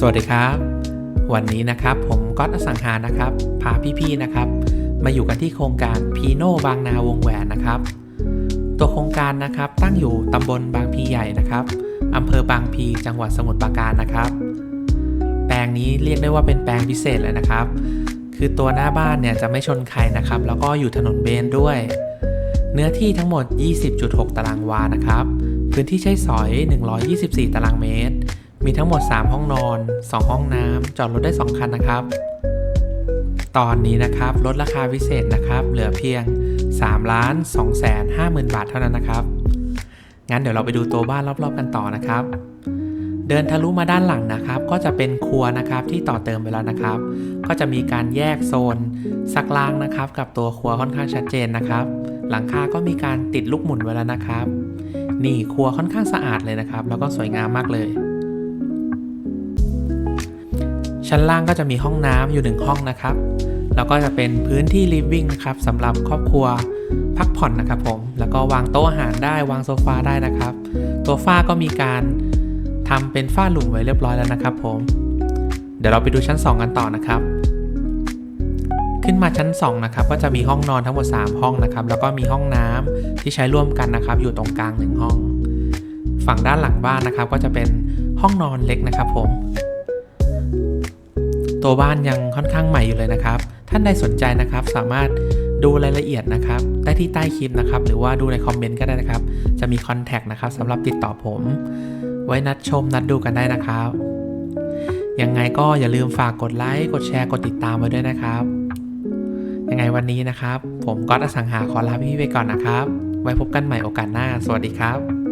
สวัสดีครับ วันนี้นะครับผมก๊อตอสังหานะครับ พาพี่ๆนะครับ มาอยู่กันที่โครงการพีโนบางนาวงแหวนนะครับ ตัวโครงการนะครับตั้งอยู่ตำบลบางพีใหญ่นะครับอำเภอบางพีจังหวัดสมุทรปราการนะครับ แปลงนี้เรียกได้ว่าเป็นแปลงพิเศษเลยนะครับ คือตัวหน้าบ้านเนี่ยจะไม่ชนใครนะครับ แล้วก็อยู่ถนนเบนด้วย เนื้อที่ทั้งหมด 20.6 ตารางวานะครับ พื้นที่ใช้สอย 124 ตารางเมตร มีทั้งหมด 3 ห้องนอน 2 ห้องน้ำจอดรถได้ 2 คันนะครับ ตอนนี้นะครับลดราคาพิเศษนะครับ เหลือเพียง3ล้าน2แสน5หมื่นบาทเท่านั้นนะครับ งั้นเดี๋ยวเราไปดูตัวบ้านรอบๆกันต่อนะครับ เดินทะลุมาด้านหลังนะครับ ก็จะเป็นครัวนะครับที่ต่อเติมไปแล้วนะครับ ก็จะมีการแยกโซนซักล้างนะครับ กับตัวครัวค่อนข้างชัดเจนนะครับ หลังคาก็มีการติดลูกหมุนไว้แล้วนะครับ นี่ครัวค่อนข้างสะอาดเลยนะครับ แล้วก็สวยงามมากเลย ชั้นล่างก็จะมีห้องน้ำอยู่หนึ่งห้องนะครับ แล้วก็จะเป็นพื้นที่ living นะครับสำหรับครอบครัวพักผ่อนนะครับผม แล้วก็วางโต๊ะอาหารได้วางโซฟาได้นะครับ ตัวฝ้าก็มีการทำเป็นฝ้าหลุมไว้เรียบร้อยแล้วนะครับผม เดี๋ยวเราไปดูชั้น 2 กันต่อนะครับ ขึ้นมาชั้น 2 นะครับ ก็จะมีห้องนอนทั้งหมด 3 ห้องนะครับ แล้วก็มีห้องน้ำที่ใช้ร่วมกันนะครับ อยู่ตรงกลาง 1 ห้อง ฝั่งด้านหลังบ้านนะครับ ก็จะเป็นห้องนอนเล็กนะครับผม ตัวบ้านยังค่อนข้างใหม่อยู่เลยนะครับ ท่านใดสนใจนะครับสามารถดูรายละเอียดนะครับได้ที่ใต้คลิปนะครับ หรือว่าดูในคอมเมนต์ก็ได้นะครับ จะมีคอนแทคนะครับสำหรับติดต่อผม ไว้นัดชมนัดดูกันได้นะครับ ยังไงก็อย่าลืมฝากกดไลค์กดแชร์กดติดตามไว้ด้วยนะครับ ยังไงวันนี้นะครับ ผมก็อสังหาขอลาพี่ไปก่อนนะครับ ไว้พบกันใหม่โอกาสหน้า สวัสดีครับ